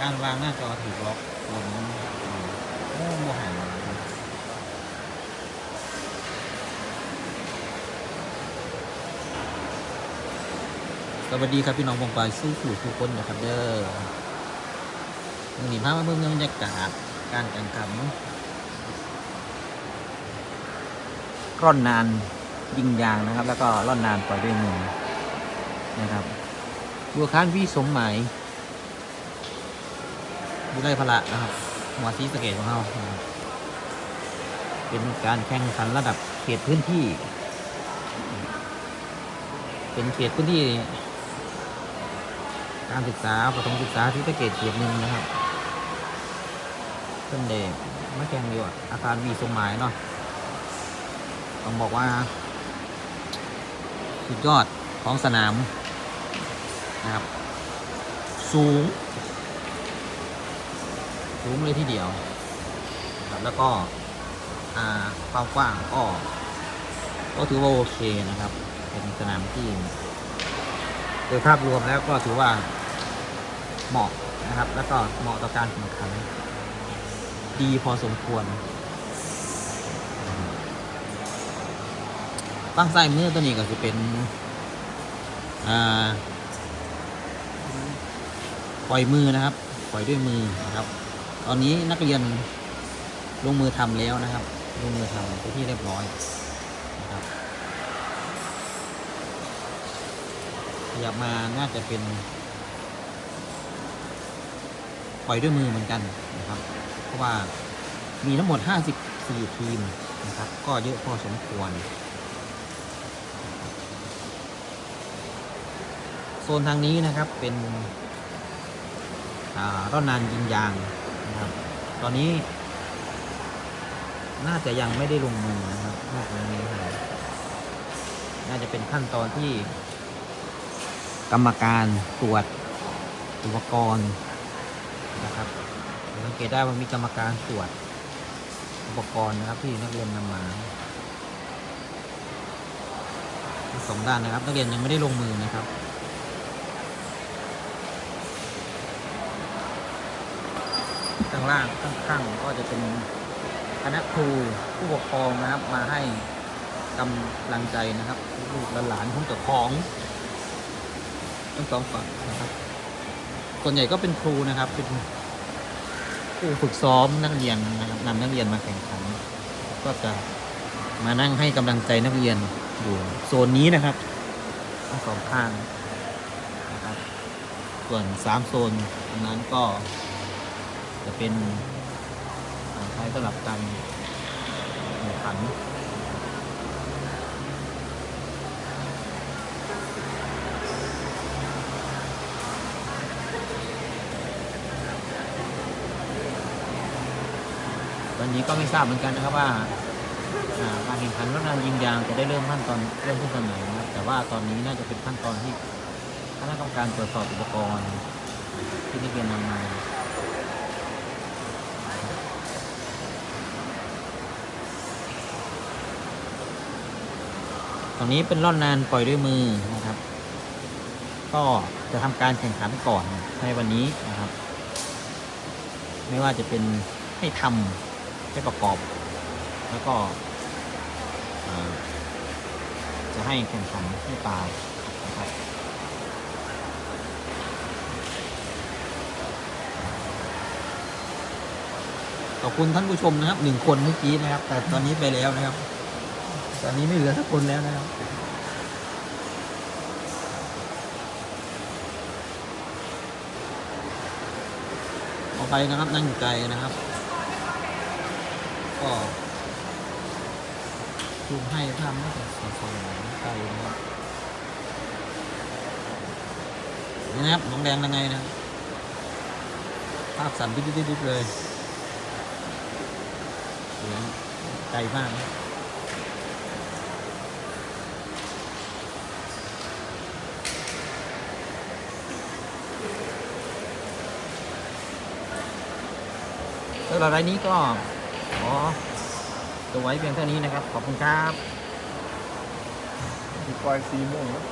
การวางหน้าจอถูกล็อกลงโอ้โมหันสวัสดีครับพี่น้องวงปลายสู้ขู่ทุกคนนะครับเด้อวันนี้พมาเบิ่งบรรยากาศการแข่งขันร่อนนานยิงยางนะครับ แล้วก็ร่อนนานปล่อยด้วยมือนะครับดูค้านพี่สมหมาย ดูไรพละนะครับหัวซีสะเกตของเราเป็นการแข่งขันระดับเขตพื้นที่ เป็นเขตพื้นที่ การศึกษาประถมศึกษาที่สเกตเขตหนึ่งนะครับเพิ่อนเด็กมาแข่งอยู่อาคารวีสมหมายเนาะต้องบอกว่า สุดยอดของสนามนะครับ สูง สูงเลยทีเดียวนะครับแล้วก็ความกว้างก็ก็ถือว่าโอเคนะครับ เป็นสนามที่โดยภาพรวมแล้วก็ถือว่าเหมาะนะครับ แล้วก็เหมาะต่อการแข่งขันดีพอสมควรตั้งไส้มือตัวนี้ก็จะเป็นอ่าปล่อยมือนะครับ ปล่อยด้วยมือนะครับ ตอนนี้นักเรียนลงมือทำแล้วนะครับ ลงมือทำไปที่เรียบร้อยนะครับขยับมาน่าจะเป็นปล่อยด้วยมือเหมือนกันนะครับ เพราะว่ามีทั้งหมด 54 ทีมนะครับ ก็เยอะพอสมควร โซนทางนี้นะครับเป็นร่อนนานยิงยาง นะครับ ตอนนี้ น่าจะยังไม่ได้ลงมือนะครับนอกจากนี้ครับน่าจะเป็นขั้นตอนที่ กรรมการตรวจอุปกรณ์นะครับสังเกตได้ว่ามีกรรมการตรวจอุปกรณ์นะครับที่นักเรียนนำมาสองด้านนะครับ นักเรียนยังไม่ได้ลงมือนะครับ ข้างล่างข้างๆก็จะเป็นคณะครูผู้ปกครองนะครับ มาให้กำลังใจนะครับลูกหลานของเจ้าของทั้งสองฝั่งนะครับ ส่วนใหญ่ก็เป็นครูนะครับ เป็นผู้ฝึกซ้อมนักเรียนนะครับนำนักเรียนมาแข่งขัน ก็จะมานั่งให้กำลังใจนักเรียนอยู่โซนนี้นะครับทั้งสองข้างนะครับ ส่วนสามโซนนั้นก็ จะเป็นอ่าใช้สำหรับการแข่งขันวันนี้ก็ไม่ทราบเหมือนกันนะครับว่าอ่าการแข่งขันรถนานยิงยางจะได้เริ่มขั้นตอนเริ่มขึ้นตอนไหนนะครับแต่ว่าตอนนี้น่าจะเป็นขั้นตอนที่คณะกรรมการตรวจสอบอุปกรณ์ที่นักเรียนนำมา ตรงนี้เป็นร่อนนานปล่อยด้วยมือนะครับ ก็จะทำการแข่งขันก่อนในวันนี้นะครับ ไม่ว่าจะเป็นให้ทำให้ประกอบ แล้วก็จะให้แข่งขันให้ตายนะครับขอบคุณท่านผู้ชมนะครับหนึ่งคนเมื่อกี้นะครับ แต่ตอนนี้ไปแล้วนะครับ ตอนนี้ไม่เหลือสักคนแล้วนะครับขอไปนะครับนั่งอยู่ไกลนะครับ ก็ซูให้ภาพไม่แต่สองไกลนะครับนี่นะครับน้องแดงยังไงนะภาพสั่นดิบๆๆเลยเสียงไกลมากนะ สำหรับรายนี้ก็ขอตัวไว้เพียงเท่านี้นะครับ ขอบคุณครับปล่อยสีม่วงนะ